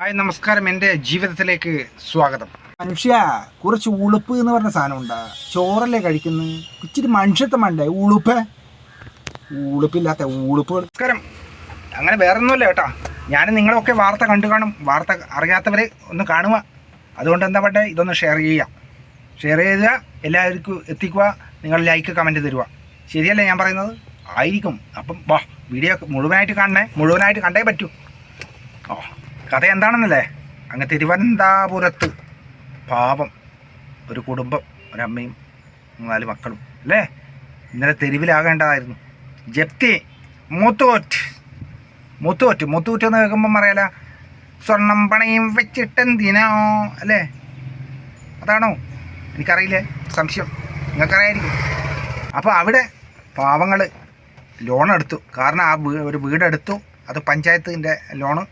Hi നമസ്കാരം. എന്റെ ജീവിതത്തിലേക്ക് സ്വാഗതം. മനുഷ്യ കുറച്ച് ഉളുപ്പ് എന്ന് പറഞ്ഞ സാധനം ഉണ്ടാ ചോറല്ലേ കഴിക്കുന്നത് ഇച്ചിരി മനുഷ്യത്വം വേണ്ടേ? ഉളുപ്പ്? ഉളുപ്പില്ലാത്ത ഉളുപ്പുകൾ നമസ്കാരം. അങ്ങനെ വേറെ ഒന്നുമില്ല കേട്ടോ. ഞാൻ നിങ്ങളൊക്കെ വാർത്ത കണ്ടു കാണും. വാർത്ത അറിയാത്തവരെ ഒന്ന് കാണുക. അതുകൊണ്ട് എന്താ പറ്റേ? ഇതൊന്ന് ഷെയർ ചെയ്യുക. ഷെയർ ചെയ്യുക എല്ലാവർക്കും എത്തിക്കുക. നിങ്ങൾ ലൈക്ക് കമന്റ് തരുക. ശരിയല്ലേ ഞാൻ പറയുന്നത്? ആയിരിക്കും. അപ്പം വാ വീഡിയോ മുഴുവനായിട്ട് കാണണേ. മുഴുവനായിട്ട് കണ്ടേ പറ്റൂ. ഓ. കഥ എന്താണെന്നല്ലേ? അങ്ങ് തിരുവനന്തപുരത്ത്. പാപം ഒരു കുടുംബം ഒരമ്മയും നാല് മക്കളും അല്ലേ? ഇന്നലെ തെരുവിലാകേണ്ടതായിരുന്നു. ജപ്തി മൂത്തോറ്റ്. മൂത്തോറ്റ് മൂത്തോറ്റ് എന്ന് കേൾക്കുമ്പം അറിയാല? സ്വർണം പണയും വെച്ചിട്ടെന്തിനോ അല്ലേ? അതാണോ? എനിക്കറിയില്ലേ? സംശയം. നിങ്ങൾക്കറിയായിരിക്കും. അപ്പോൾ അവിടെ പാവങ്ങൾ ലോൺ എടുത്തു കാരണം ആ ഒരു വീടെടുത്തു. അത് പഞ്ചായത്തിന്റെ ലോണ്.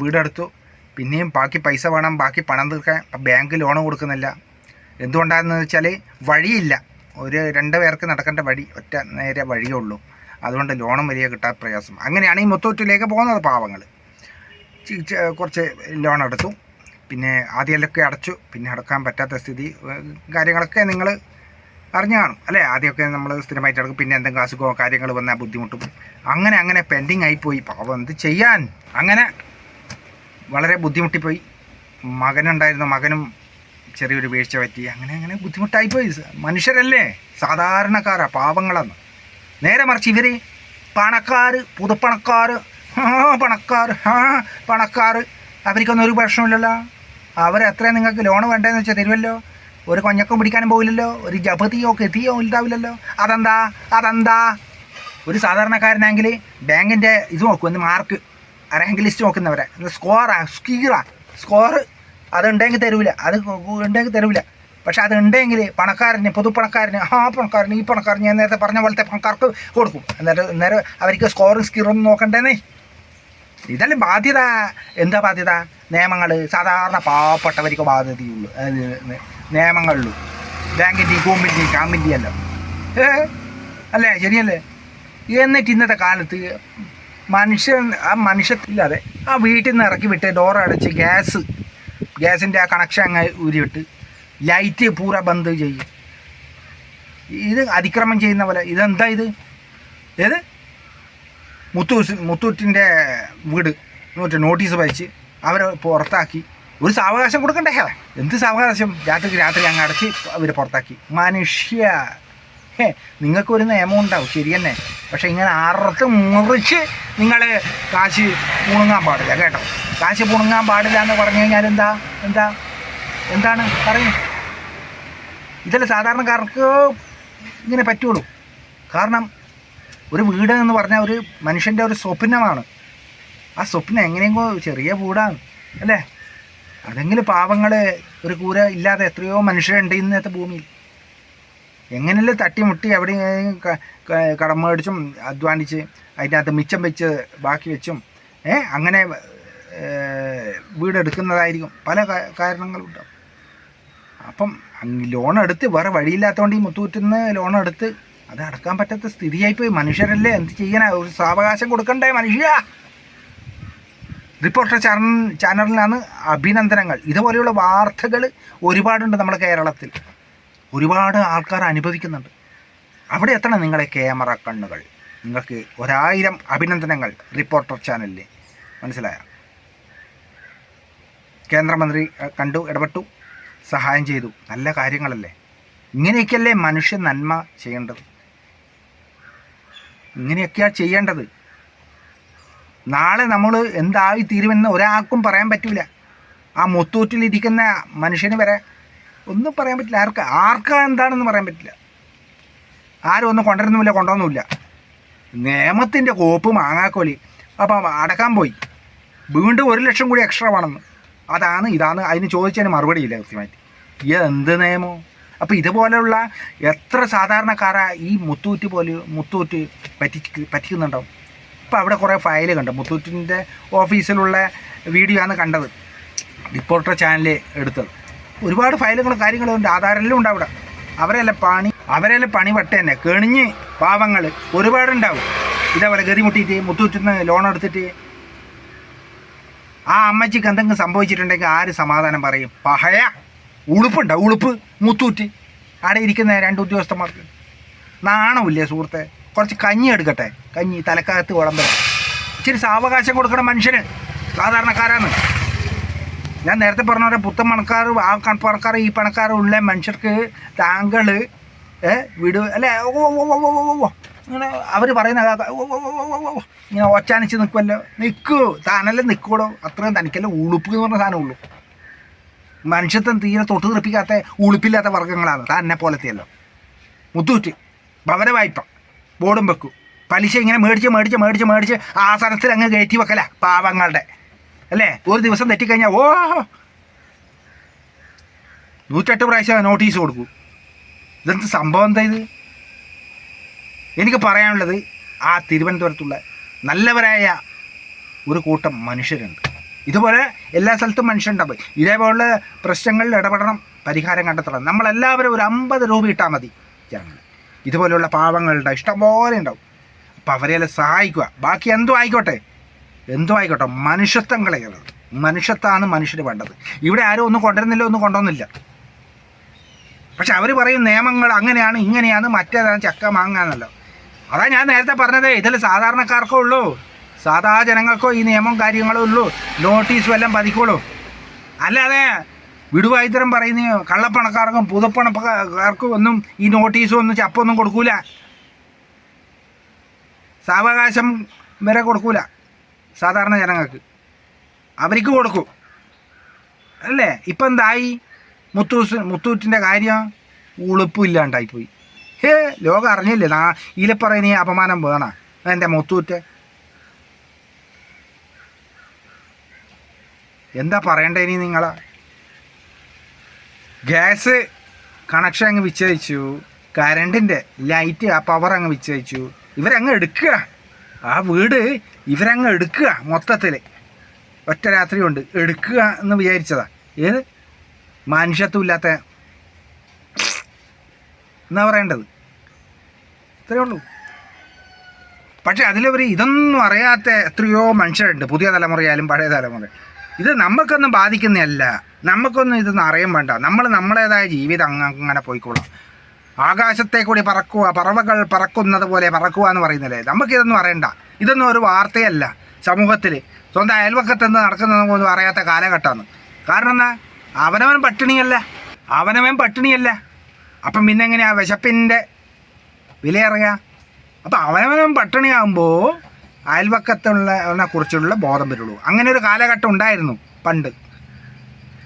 വീടെടുത്തു. പിന്നെയും ബാക്കി പൈസ വേണം ബാക്കി പണം തീർക്കാൻ. ബാങ്ക് ലോൺ കൊടുക്കുന്നില്ല. എന്തുകൊണ്ടാണെന്ന് വെച്ചാൽ വഴിയില്ല. ഒരു രണ്ട് പേർക്ക് നടക്കേണ്ട വഴി ഒറ്റ നേരെ വഴിയേ ഉള്ളൂ. അതുകൊണ്ട് ലോണും വലിയ കിട്ടാൻ പ്രയാസം. അങ്ങനെയാണ് ഈ മുത്തൂറ്റിലേക്ക് പോകുന്നത് പാവങ്ങൾ കുറച്ച് ലോൺ എടുത്തു. പിന്നെ ആദ്യമൊക്കെ അടച്ചു. പിന്നെ അടക്കാൻ പറ്റാത്ത സ്ഥിതി കാര്യങ്ങളൊക്കെ നിങ്ങൾ അറിഞ്ഞു കാണും. അല്ലേ? ആദ്യമൊക്കെ നമ്മൾ സ്ഥിരമായിട്ട് അടക്കും. പിന്നെ എന്തെങ്കിലും അസുഖമോ കാര്യങ്ങൾ വന്നാൽ ബുദ്ധിമുട്ടും. അങ്ങനെ അങ്ങനെ പെൻഡിങ് ആയിപ്പോയി പാവം എന്ത് ചെയ്യാൻ? അങ്ങനെ വളരെ ബുദ്ധിമുട്ടിപ്പോയി. മകനുണ്ടായിരുന്ന മകനും ചെറിയൊരു വീഴ്ച പറ്റി. അങ്ങനെ അങ്ങനെ ബുദ്ധിമുട്ടായിപ്പോയി. മനുഷ്യരല്ലേ? സാധാരണക്കാരാ പാവങ്ങളെന്ന്. നേരെ മറിച്ച് ഇവർ പണക്കാർ പുതുപ്പണക്കാർ പണക്കാർ പണക്കാർ അവർക്കൊന്നും ഒരു പ്രശ്നമില്ലല്ലോ അവർ എത്ര നിങ്ങൾക്ക് ലോൺ വേണ്ടതെന്ന് വെച്ചാൽ തരുമല്ലോ ഒരു കൊഞ്ഞക്കം പിടിക്കാനും പോകില്ലല്ലോ ഒരു ജപതിയോ കെതിയോ ഉണ്ടാവില്ലല്ലോ അതെന്താ? അതെന്താ? ഒരു സാധാരണക്കാരനാണെങ്കിൽ ബാങ്കിന്റെ ഇത് നോക്കും എന്ന് മാർക്ക്. റാങ്ക് ലിസ്റ്റ് നോക്കുന്നവരെ. സ്കോറാ സ്കീറാ സ്കോർ അതുണ്ടെങ്കിൽ തരൂല. അത് ഉണ്ടെങ്കിൽ തരൂല. പക്ഷെ അത് ഉണ്ടെങ്കിൽ പണക്കാരന് പൊതുപ്പണക്കാരന് ആ പണക്കാരന് ഈ പണക്കാരന് ഞാൻ നേരത്തെ പറഞ്ഞ പോലത്തെ പണക്കാർക്ക് കൊടുക്കും. എന്നിട്ട് നേരെ അവർക്ക് സ്കോറും സ്കീറൊന്നും നോക്കണ്ടേന്നേ. ഇതെല്ലാം ബാധ്യത. എന്താ ബാധ്യത? നിയമങ്ങൾ സാധാരണ പാവപ്പെട്ടവർക്ക് ബാധ്യതയുള്ളൂ. നിയമങ്ങളിലും ബാങ്കിന്റെയും കോമ്പിന്റെയും കാമ്പിന്റെയും അല്ല. അല്ലേ? ശരിയല്ലേ? എന്നിട്ട് ഇന്നത്തെ കാലത്ത് മനുഷ്യൻ ആ മനുഷ്യത്തില്ലാതെ ആ വീട്ടിൽ നിന്ന് ഇറക്കി വിട്ട് ഡോർ അടച്ച് ഗ്യാസ് ഗ്യാസിന്റെ ആ കണക്ഷൻ അങ്ങ് ഊരിവിട്ട് ലൈറ്റ് പൂര ബന്ദ് ചെയ്യും. ഇത് അതിക്രമം ചെയ്യുന്ന പോലെ ഇതെന്താ ഇത്? ഏത്? മുത്തു മുത്തൂറ്റിന്റെ വീട് മറ്റേ നോട്ടീസ് വായിച്ച് അവരെ പുറത്താക്കി. ഒരു സാവകാശം കൊടുക്കണ്ടേ എന്ത് സാവകാശം? രാത്രിക്ക് രാത്രി അങ്ങ് അടച്ച് അവർ പുറത്താക്കി. മനുഷ്യ ഹേ നിങ്ങൾക്കൊരു നിയമം ഉണ്ടാവും. ശരി തന്നെ. പക്ഷേ ഇങ്ങനെ അറുത്ത് മുറിച്ച് നിങ്ങൾ കാശ് പുണുങ്ങാൻ പാടില്ല കേട്ടോ. കാശ് പുണുങ്ങാൻ പാടില്ല എന്ന് പറഞ്ഞു കഴിഞ്ഞാൽ എന്താ? എന്താ? എന്താണ്? പറയൂ. ഇതല്ല സാധാരണക്കാർക്ക് ഇങ്ങനെ പറ്റുള്ളൂ. കാരണം ഒരു വീട് എന്ന് പറഞ്ഞാൽ ഒരു മനുഷ്യന്റെ ഒരു സ്വപ്നമാണ്. ആ സ്വപ്നം എങ്ങനെയെങ്കിലും ചെറിയ വീടാണ് അല്ലേ? അതെങ്കിലും പാവങ്ങൾ ഒരു കൂര ഇല്ലാതെ എത്രയോ മനുഷ്യരുണ്ട് ഇന്നത്തെ ഭൂമിയിൽ. എങ്ങനെയല്ലേ തട്ടിമുട്ടി അവിടെ കടം മേടിച്ചും അധ്വാനിച്ച് അതിനകത്ത് മിച്ചം വെച്ച് ബാക്കി വെച്ചും അങ്ങനെ വീടെടുക്കുന്നതായിരിക്കും. പല കാരണങ്ങളുണ്ടാവും അപ്പം ലോൺ എടുത്ത് വേറെ വഴിയില്ലാത്തതുകൊണ്ട് ഈ മുത്തൂറ്റിന്ന് ലോൺ എടുത്ത് അത് അടക്കാൻ പറ്റാത്ത സ്ഥിതിയായിപ്പോയി. മനുഷ്യരല്ലേ? എന്ത് ചെയ്യാനാ? ഒരു സാവകാശം കൊടുക്കണ്ടേ മനുഷ്യ? റിപ്പോർട്ടർ ചാനൽ ചാനലിലാണ് അഭിനന്ദനങ്ങൾ. ഇതുപോലെയുള്ള വാർത്തകൾ ഒരുപാടുണ്ട് നമ്മുടെ കേരളത്തിൽ. ഒരുപാട് ആൾക്കാർ അനുഭവിക്കുന്നുണ്ട്. അവിടെ എത്തണം നിങ്ങളെ ക്യാമറ കണ്ണുകൾ. നിങ്ങൾക്ക് ഒരായിരം അഭിനന്ദനങ്ങൾ റിപ്പോർട്ടർ ചാനലിൽ മനസ്സിലായ? കേന്ദ്രമന്ത്രി കണ്ടു ഇടപെട്ടു സഹായം ചെയ്തു. നല്ല കാര്യങ്ങളല്ലേ? ഇങ്ങനെയൊക്കെയല്ലേ മനുഷ്യ നന്മ ചെയ്യേണ്ടത്? ഇങ്ങനെയൊക്കെയാണ് ചെയ്യേണ്ടത്. നാളെ നമ്മൾ എന്തായി തീരുമെന്ന് ഒരാൾക്കും പറയാൻ പറ്റില്ല ആ മുത്തൂറ്റിലിരിക്കുന്ന മനുഷ്യന് വരെ ഒന്നും പറയാൻ പറ്റില്ല. ആർക്ക് ആർക്കാ എന്താണെന്ന് പറയാൻ പറ്റില്ല. ആരും ഒന്നും കൊണ്ടുവരുന്നുമില്ല കൊണ്ടുവന്നുമില്ല നിയമത്തിന്റെ കോപ്പ് മാങ്ങാക്കോലി. അപ്പം അടക്കാൻ പോയി. വീണ്ടും ഒരു ലക്ഷം കൂടി എക്സ്ട്രാ വേണമെന്ന്. അതാണ് ഇതാണ് അതിന് ചോദിച്ചതിന് മറുപടിയില്ല കൃത്യമായിട്ട്. ഈ എന്ത് നിയമോ അപ്പോൾ ഇതുപോലെയുള്ള എത്ര സാധാരണക്കാരാ ഈ മുത്തൂറ്റ് പോലെ മുത്തൂറ്റ് പറ്റി പറ്റിക്കുന്നുണ്ടാവും ഇപ്പോൾ അവിടെ കുറേ ഫയൽ കണ്ടു. മുത്തൂറ്റിന്റെ ഓഫീസിലുള്ള വീഡിയോ ആണ് കണ്ടത്. റിപ്പോർട്ടർ ചാനൽ എടുത്തത്. ഒരുപാട് ഫയലുകളും കാര്യങ്ങളും ഉണ്ട്. ആധാരെല്ലാം ഉണ്ട് അവരെല്ലാം പണി അവരെല്ലാം പണി വട്ട തന്നെ. കെണിഞ്ഞ് പാവങ്ങൾ ഒരുപാടുണ്ടാവും. ഇതേപോലെ ഗതിമുട്ടിയിട്ട് മുത്തൂറ്റിന്ന് ലോൺ എടുത്തിട്ട്. ആ അമ്മച്ചിക്ക് എന്തെങ്കിലും സംഭവിച്ചിട്ടുണ്ടെങ്കിൽ ആര് സമാധാനം പറയും? പഹയ. ഉളുപ്പുണ്ടോ? ഉളുപ്പ്. മുത്തൂറ്റ്. അവിടെ ഇരിക്കുന്ന രണ്ട് ഉദ്യോഗസ്ഥന്മാർക്ക്. നാണമില്ലേ സുഹൃത്തെ? കുറച്ച് കഞ്ഞി എടുക്കട്ടെ. കഞ്ഞി തലക്കകത്ത് വിളമ്പരം ഇച്ചിരി സാവകാശം കൊടുക്കണം മനുഷ്യന്. സാധാരണക്കാരാണ്. ഞാൻ നേരത്തെ പറഞ്ഞ പോലെ പുത്തൻ പണക്കാർ ആ പണക്കാർ ഈ പണക്കാർ ഉള്ള മനുഷ്യർക്ക് താങ്കൾ വിടു അല്ലേ. ഇങ്ങനെ അവർ പറയുന്ന. ഇങ്ങനെ ഒച്ചാനിച്ച് നിൽക്കുമല്ലോ നിൽക്കൂ താനല്ലേ നിൽക്കൂടോ അത്രയും തനിക്കല്ലേ ഉളുപ്പ് എന്ന് പറഞ്ഞ സാധനം ഉള്ളൂ. മനുഷ്യത്വം തീരെ തൊട്ട് തെറിപ്പിക്കാത്ത ഉളുപ്പില്ലാത്ത വർഗങ്ങളാണ്. താൻ എന്നെ പോലത്തെയല്ലോ. മുത്തൂറ്റ് ഭവന വായ്പ ബോർഡും വെക്കും. പലിശ ഇങ്ങനെ മേടിച്ച് മേടിച്ച് മേടിച്ച് മേടിച്ച് ആ സ്ഥലത്തിൽ അങ്ങ് കയറ്റി വെക്കല പാവങ്ങളുടെ. അല്ലേ? ഒരു ദിവസം തെറ്റിക്കഴിഞ്ഞാൽ ഓ! നൂറ്റെട്ട് പ്രാവശ്യം നോട്ടീസ് കൊടുക്കൂ. ഇതെന്ത് സംഭവം എന്താ ഇത്? എനിക്ക് പറയാനുള്ളത് ആ തിരുവനന്തപുരത്തുള്ള നല്ലവരായ ഒരു കൂട്ടം മനുഷ്യരുണ്ട്. ഇതുപോലെ എല്ലാ സ്ഥലത്തും മനുഷ്യരുണ്ടാവും. ഇതേപോലുള്ള പ്രശ്നങ്ങളിൽ ഇടപെടണം പരിഹാരം കണ്ടെത്തണം. നമ്മളെല്ലാവരും ഒരു അമ്പത് രൂപ ഇട്ടാൽ മതി ജനങ്ങൾ ഇതുപോലെയുള്ള പാവങ്ങളുണ്ടാവും ഇഷ്ടംപോലെ ഉണ്ടാവും. അപ്പോൾ അവരെല്ലാം സഹായിക്കുക. ബാക്കി എന്തും ആയിക്കോട്ടെ. എന്തോ ആയിക്കോട്ടെ മനുഷ്യത്വം കളയുന്നത് മനുഷ്യത്വമാണ് മനുഷ്യർ വേണ്ടത്. ഇവിടെ ആരും ഒന്നും കൊണ്ടുവരുന്നില്ല ഒന്നും കൊണ്ടുവന്നില്ല. പക്ഷെ അവർ പറയും നിയമങ്ങൾ അങ്ങനെയാണ് ഇങ്ങനെയാണ് മറ്റേതാണ് ചക്ക മാങ്ങാന്നല്ലോ അതാ ഞാൻ നേരത്തെ പറഞ്ഞത് ഇതിൽ സാധാരണക്കാർക്കോ ഉള്ളൂ. സാധാ ജനങ്ങൾക്കോ ഈ നിയമം കാര്യങ്ങളോ ഉള്ളൂ. നോട്ടീസ് എല്ലാം പതിക്കുള്ളൂ അല്ലാതെ വിടുവായുത്തരം പറയുന്ന കള്ളപ്പണക്കാർക്കും പുതുപ്പണക്കാർക്കും ഒന്നും ഈ നോട്ടീസും ഒന്നും ചപ്പൊന്നും കൊടുക്കൂല. സാവകാശം വരെ കൊടുക്കൂല. സാധാരണ ജനങ്ങൾക്ക്. അവർക്ക് കൊടുക്കും. അല്ലേ? ഇപ്പം എന്തായി? മുത്തൂസ് മുത്തൂറ്റിന്റെ കാര്യം ഉളുപ്പും ഇല്ലാണ്ടായിപ്പോയി. ഹേ ലോകം അറിഞ്ഞില്ലേ? നാ ഇതിലെ പറയുന്ന അപമാനം വേണ. എന്റെ മുത്തൂറ്റ്? എന്താ പറയണ്ടേ ഇനി നിങ്ങൾ ഗ്യാസ് കണക്ഷൻ അങ്ങ് വിച്ഛേദിച്ചു. കറണ്ടിന്റെ ലൈറ്റ് ആ പവർ അങ്ങ് വിച്ഛേദിച്ചു. ഇവരങ്ങ് എടുക്കുക. ആ വീട് ഇവരങ്ങ് എടുക്കുക മൊത്തത്തിൽ ഒറ്റ രാത്രി കൊണ്ട് എടുക്കുക എന്ന് വിചാരിച്ചതാ. ഏത്? മനുഷ്യത്വം ഇല്ലാത്ത എന്നാ പറയേണ്ടത്? ഇത്രയേ ഉള്ളൂ. പക്ഷെ അതിലവർ ഇതൊന്നും അറിയാത്ത എത്രയോ മനുഷ്യരുണ്ട്. പുതിയ തലമുറയായാലും പഴയ തലമുറ. ഇത് നമുക്കൊന്നും ബാധിക്കുന്നതല്ല. നമുക്കൊന്നും ഇതൊന്നും അറിയാൻ വേണ്ട. നമ്മൾ നമ്മളേതായ ജീവിതം അങ്ങ് അങ്ങനെ പോയിക്കോളാം ആകാശത്തെ കൂടി പറക്കുക പറവകൾ പറക്കുന്നത് പോലെ പറക്കുക എന്ന് പറയുന്നില്ലേ? നമുക്കിതൊന്നും അറിയണ്ട. ഇതൊന്നും ഒരു വാർത്തയല്ല സമൂഹത്തിൽ. സ്വന്തം അയൽവക്കത്ത് നിന്ന് നടക്കുന്നതൊന്നും അറിയാത്ത കാലഘട്ടമാണ്. കാരണം എന്നാ അവനവൻ പട്ടിണിയല്ല. അവനവൻ പട്ടിണിയല്ല. അപ്പം പിന്നെ എങ്ങനെയാ വിശപ്പിന്റെ വിലയറിയാ. അപ്പം അവനവനും പട്ടിണിയാകുമ്പോൾ അയൽവക്കത്തുള്ളവനെ കുറിച്ചുള്ള ബോധം വരുള്ളൂ. അങ്ങനെ ഒരു കാലഘട്ടം ഉണ്ടായിരുന്നു പണ്ട്.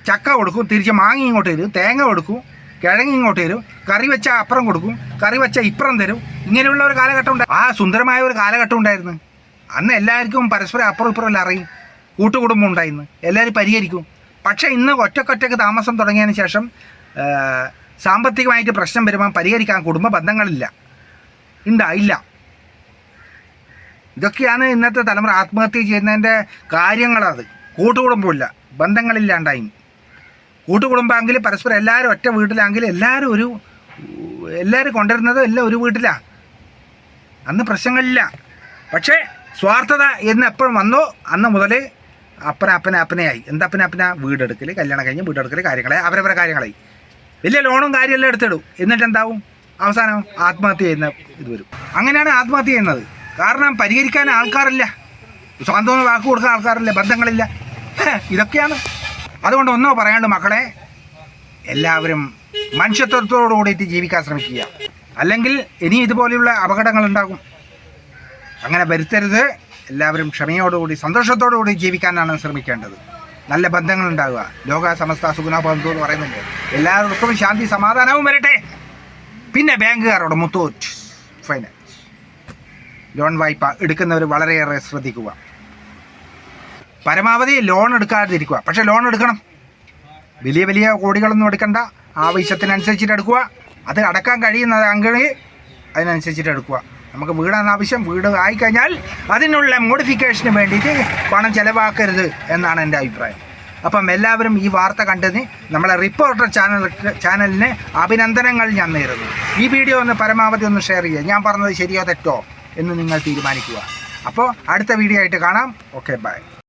ചക്ക കൊടുക്കും തിരിച്ച് മാങ്ങ ഇങ്ങോട്ട് തരും തേങ്ങ കൊടുക്കും കിഴങ്ങ് ഇങ്ങോട്ട് തരും കറി വെച്ച അപ്പുറം കൊടുക്കും കറി വെച്ച ഇപ്പുറം തരും. ഇങ്ങനെയുള്ള ഒരു കാലഘട്ടം ഉണ്ട് ആ സുന്ദരമായ ഒരു കാലഘട്ടം ഉണ്ടായിരുന്നു. അന്ന് എല്ലാവർക്കും പരസ്പരം അപ്പുറം ഇപ്പുറം എല്ലാം അറിയും. കൂട്ടുകുടുംബം ഉണ്ടായിരുന്നു. എല്ലാവരും പരിഹരിക്കും. പക്ഷേ ഇന്ന് ഒറ്റക്കൊറ്റക്ക് താമസം തുടങ്ങിയതിന് ശേഷം സാമ്പത്തികമായിട്ട് പ്രശ്നം വരുമ്പോൾ പരിഹരിക്കാൻ കുടുംബ ബന്ധങ്ങളില്ല. ഉണ്ടാ ഇല്ല. ഇതൊക്കെയാണ് ഇന്നത്തെ തലമുറ ആത്മഹത്യ ചെയ്യുന്നതിന്റെ കാര്യങ്ങളത്. കൂട്ടുകുടുംബമില്ല. ബന്ധങ്ങളില്ലാണ്ടായി. കൂട്ടുകുടുംബമെങ്കിൽ പരസ്പരം എല്ലാവരും ഒറ്റ വീട്ടിലാണെങ്കിൽ എല്ലാവരും ഒരു എല്ലാവരും കൊണ്ടുവരുന്നത് എല്ലാം ഒരു വീട്ടിലാണ് അന്ന് പ്രശ്നങ്ങളില്ല. പക്ഷേ സ്വാർത്ഥത എന്ന് എപ്പോഴും വന്നോ. അന്ന് മുതൽ അപ്പന അപ്പന അപ്പനയായി. എന്താ അപ്പന? അപ്പന വീടെടുക്കൽ കല്യാണം കഴിഞ്ഞ് വീടെടുക്കൽ കാര്യങ്ങളെ അവരവരെ കാര്യങ്ങളായി. വലിയ ലോണും കാര്യമെല്ലാം എടുത്തിടും. എന്നിട്ട് എന്താവും? അവസാനം ആത്മഹത്യ ചെയ്യുന്ന ഇത് വരും. അങ്ങനെയാണ് ആത്മഹത്യ ചെയ്യുന്നത്. കാരണം പരിഹരിക്കാൻ ആൾക്കാരില്ല. സ്വന്തം വാക്ക് കൊടുക്കാൻ ആൾക്കാരില്ല. ബന്ധങ്ങളില്ല. ഇതൊക്കെയാണ് അതുകൊണ്ട് ഒന്നോ പറയാണ്ട് മക്കളെ എല്ലാവരും മനുഷ്യത്വത്തോടു കൂടിയിട്ട് ജീവിക്കാൻ ശ്രമിക്കുക. അല്ലെങ്കിൽ ഇനി ഇതുപോലെയുള്ള അപകടങ്ങൾ ഉണ്ടാകും അങ്ങനെ വരുത്തരുത്. എല്ലാവരും ക്ഷമയോടുകൂടി സന്തോഷത്തോടുകൂടി ജീവിക്കാനാണ് ശ്രമിക്കേണ്ടത്. നല്ല ബന്ധങ്ങൾ ഉണ്ടാകുക ലോക സമസ്ത സുഗുണബന്ധു എന്ന് പറയുന്നുണ്ട്. എല്ലാവർക്കും ശാന്തി സമാധാനവും വരട്ടെ. പിന്നെ ബാങ്കുകാരോട് മുത്തൂറ്റ്. ഫൈനാൻസ് ലോൺ വായ്പ എടുക്കുന്നവർ വളരെയേറെ ശ്രദ്ധിക്കുക. പരമാവധി ലോൺ എടുക്കാതിരിക്കുക. പക്ഷേ ലോൺ എടുക്കണം. വലിയ വലിയ കോടികളൊന്നും എടുക്കണ്ട. ആവശ്യത്തിനനുസരിച്ചിട്ട് എടുക്കുക. അത് അടക്കാൻ കഴിയുന്ന കഴിയുന്നതാണെങ്കിൽ അതിനനുസരിച്ചിട്ട് എടുക്കുക. നമുക്ക് വീടാണ് ആവശ്യം വീട് ആയിക്കഴിഞ്ഞാൽ അതിനുള്ള മോഡിഫിക്കേഷന് വേണ്ടിയിട്ട് പണം ചിലവാക്കരുത് എന്നാണ് എന്റെ അഭിപ്രായം. അപ്പം എല്ലാവരും ഈ വാർത്ത കണ്ടതിന് നമ്മളെ റിപ്പോർട്ടർ ചാനൽ ചാനലിന് അഭിനന്ദനങ്ങൾ ഞാൻ നേരുന്നു. ഈ വീഡിയോ ഒന്ന് പരമാവധി ഒന്ന് ഷെയർ ചെയ്യുക. ഞാൻ പറഞ്ഞത് ശരിയോ തെറ്റോ എന്ന് നിങ്ങൾ തീരുമാനിക്കുക. അപ്പോൾ അടുത്ത വീഡിയോ ആയിട്ട് കാണാം. Okay bye